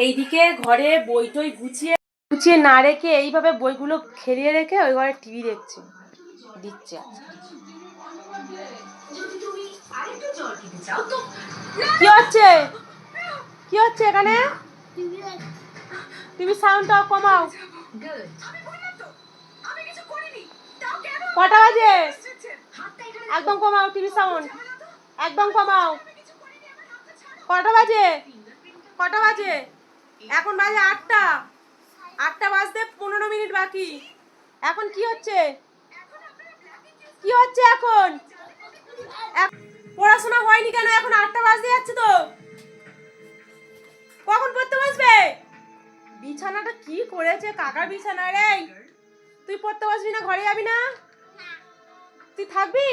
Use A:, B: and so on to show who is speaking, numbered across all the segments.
A: এইদিকে ঘরে বই টই গুছিয়ে গুছিয়ে না রেখে এইভাবে বইগুলো খেলিয়ে রেখে ওই ঘরে টিভি দেখছে। দিচ্ছে কি হচ্ছে? কি হচ্ছে এখানে? টিভি সাউন্ডটা কমাও। কটা বাজে? একদম কমাও টিভি সাউন্ড একদম কমাও। কটা বাজে? কটা বাজে? এখন বাজে আটটা। আটটা বাজতে পনেরো মিনিট বাকি। এখন কি হচ্ছে? কি হচ্ছে এখন? পড়াশোনা হয়নি কেন? এখন আটটা বাজতে যাচ্ছে তো। কখন পড়তে বসবে? বিছানাটা কি করেছে? কাকার বিছানা রে। তুই পড়তে বসবি না? ঘরে যাবি না? তুই থাকবি?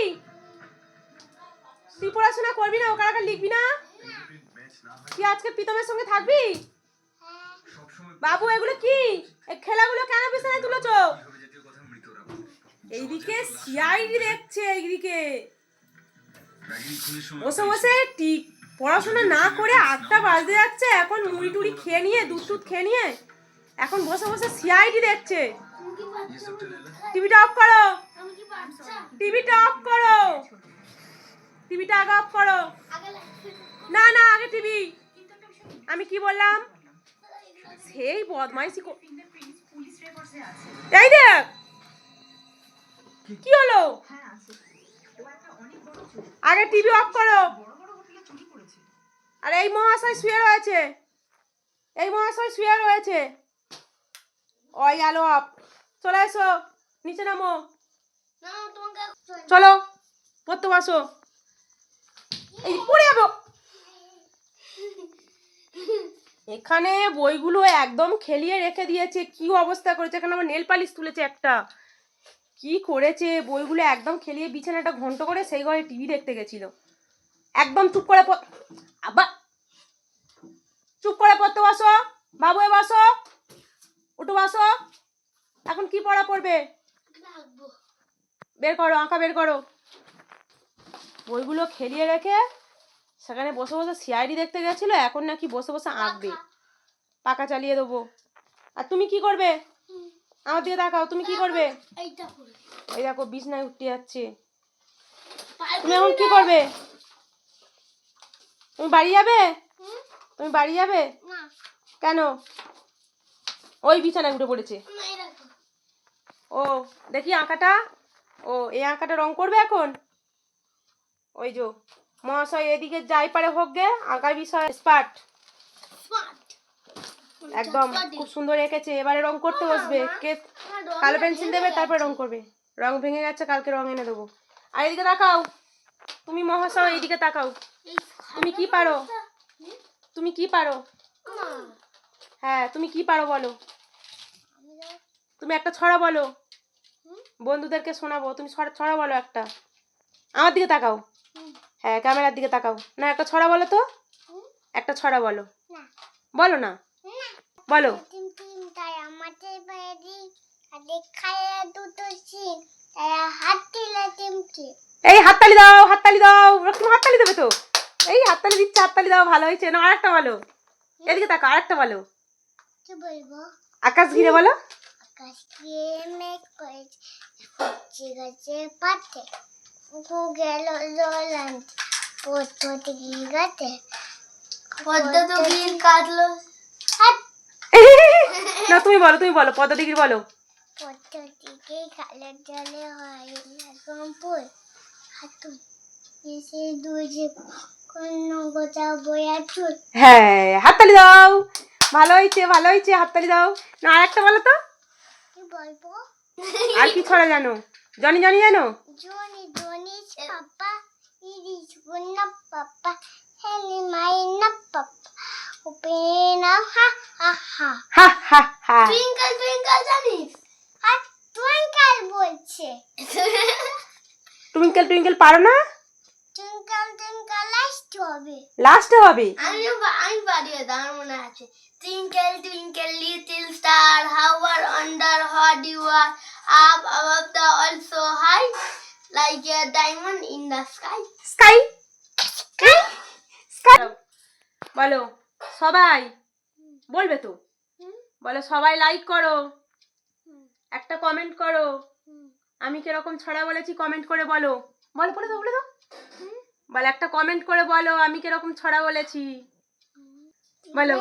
A: তুই পড়াশোনা করবি না? আগে লিখবি না। তুই আজকে প্রীতমের সঙ্গে থাকবি? বাবু, এগুলো কি? খেলাগুলো কেন বিছানায় তুলেছো? এইদিকে সিআইডি দেখছে, এইদিকে। বসে বসে। টি- পড়াশোনা না করে আটটা বাজতে যাচ্ছে, এখন মুড়ি টুড়ি খেয়ে নিয়ে, দুধ টুধ খেয়ে নিয়ে, এখন বসে বসে সিআইডি দেখছে। টিভিটা অফ করো। টিভিটা অফ করো। টিভিটা আগে অফ করো। না না, আগে টিভি। আমি কি বললাম? সেই বদমাইশি এই দেখ! কি হলো? আগে টিভি অফ করো। আর এই মহাশয় শুয়ে রয়েছে। এই মহাশয় শুয়ে রয়েছে। ওই আলো অফ চলে এসো নিচে নামো। চলো পড়তে বসো। এই পড়ে যাব। এখানে বইগুলো একদম খেলিয়ে রেখে দিয়েছে। কি অবস্থা করেছে? এখানে আমার নেল পালিশ তুলেছে একটা। কি করেছে? বইগুলো একদম খেলিয়ে বিছানাটা ঘন্ট করে সেই ঘরে টিভি দেখতে গেছিল। একদম চুপ করে আবার চুপ করে পড়তে বসো। বাবু বসো। উঠো বসো। এখন কি পড়া পড়বে? বের করো, আঁকা বের করো। বইগুলো খেলিয়ে রেখে সেখানে বসে বসে সিআইডি দেখতে গেছিল এখন নাকি বসে বসে আঁকবে। পাকা চালিয়ে দেবো। আর তুমি কি করবে? আমার দিকে তাকাও তুমি কি করবে? এই দেখো বিছনায় উঠতে যাচ্ছে। তুমি এখন কি করবে? তুমি বাড়ি যাবে? তুমি বাড়ি যাবে? কেন? ওই বিছানায় উঠে পড়েছে। ও দেখি আঁকাটা। ও এই আঁকাটা রং করবে এখন? ওই যো মহাশয় এদিকে যাই পারে হোক গে আঁকার বিষয়। স্পার্ট একদম খুব সুন্দর এঁকেছে। এবারে রং করতে বসবে। কে কালো পেন্সিল দেবে তারপরে রং করবে। রং ভেঙে গেছে কালকে রং এনে দেবো। আর এদিকে তাকাও। তুমি মহাশয় এইদিকে তাকাও। তুমি কি পারো? তুমি কি পারো? হ্যাঁ তুমি কি পারো বলো? তুমি একটা ছড়া বলো। বন্ধুদেরকে শোনাবো। তুমি ছড়া ছড়া বলো একটা। আমার দিকে তাকাও। হ্যাঁ ক্যামেরার দিকে তাকাও। না একটা ছড়া বলো তো। একটা ছড়া বলো। বলো না। বলো। এই হাততালি দাও হাততালি দাও। তুমি হাততালি দেবে তো? এই হাততালি দিচ্ছে হাততালি দাও ভালো হয়েছে। না আরেকটা বলো। এদিকে তাকা আরেকটা বলো।
B: কি বলব?
A: আকাশ ঘিরে বলো।
B: আকাশ দিয়ে মেঘ করেছে পাতে। গিয়ে কাটলো হাত!
A: না তুমি বলো তুমি বলো বলো।
B: পদ্ধতিকে কালের জলে হয় এখন ফুল। হাতুন এসে দুজে কোন গোটা বয়া চুল।
A: হ্যাঁ হাততালি দাও। ভালো হয়েছে ভালো হয়েছে হাততালি দাও। না আরেকটা বলো তো।
B: কি বলব?
A: আর কি ছড়া জানো? জনি জনি জানো?
B: জনি জনি পাপা ইরিস গুন্না পাপা হেলি মাইনা পাপা ওপেনা হা হা হা
A: হা হা হা
B: টুইঙ্কল টুইঙ্কল জানিস আর টুইঙ্কল বলছে
A: টুইঙ্কেল টুইঙ্কেল পারো না?
B: টুইঙ্কল টুইঙ্কল লাস্ট হবে
A: লাস্টে হবে।
B: আমি আমি পারিয়ে দাও মনে আছে। Twinkle twinkle little star how are under hot you are up above the also high? Like a diamond in the sky.
A: Sky sky বলো সবাই বলবে তো। বলো সবাই লাইক করো। একটা কমেন্ট করো। আমি কীরকম ছড়া বলেছি কমেন্ট করে বলো। বলো বলে দাও বলে দাও। বলে একটা কমেন্ট করে বলো আমি কীরকম ছড়া বলেছি। বলো।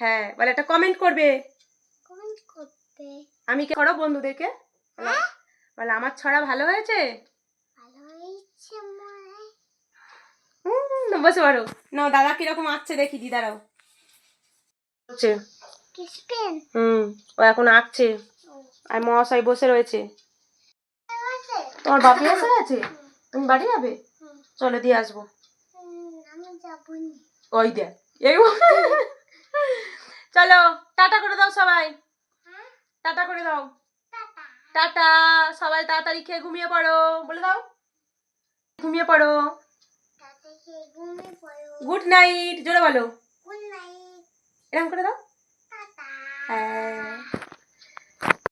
A: হ্যাঁ বলে একটা কমেন্ট করবে।
B: কমেন্ট করতে
A: আমি কি করো বন্ধুদেরকে? বলো, বলে আমার ছড়া ভালো হয়েছে? বসে পারো না দাদা কীরকম আঁকছে দেখি দি দাঁড়াও। হচ্ছে। হুম ও এখন আঁকছে। আর মহাশয় বসে রয়েছে। তোমার বাপি এসে গেছে? তুমি বাড়ি যাবে? চলো দিয়ে আসব। ওই দেখ এই চলো টাটা করে দাও সবাই।
B: হ্যাঁ?
A: টাটা করে দাও।
B: টাটা
A: সবাই তাড়াতাড়ি খেয়ে ঘুমিয়ে পড়ো বলে দাও। ঘুমিয়ে পড়ো। গুড নাইট জোরে বলো। এরকম করে দাও। হ্যাঁ।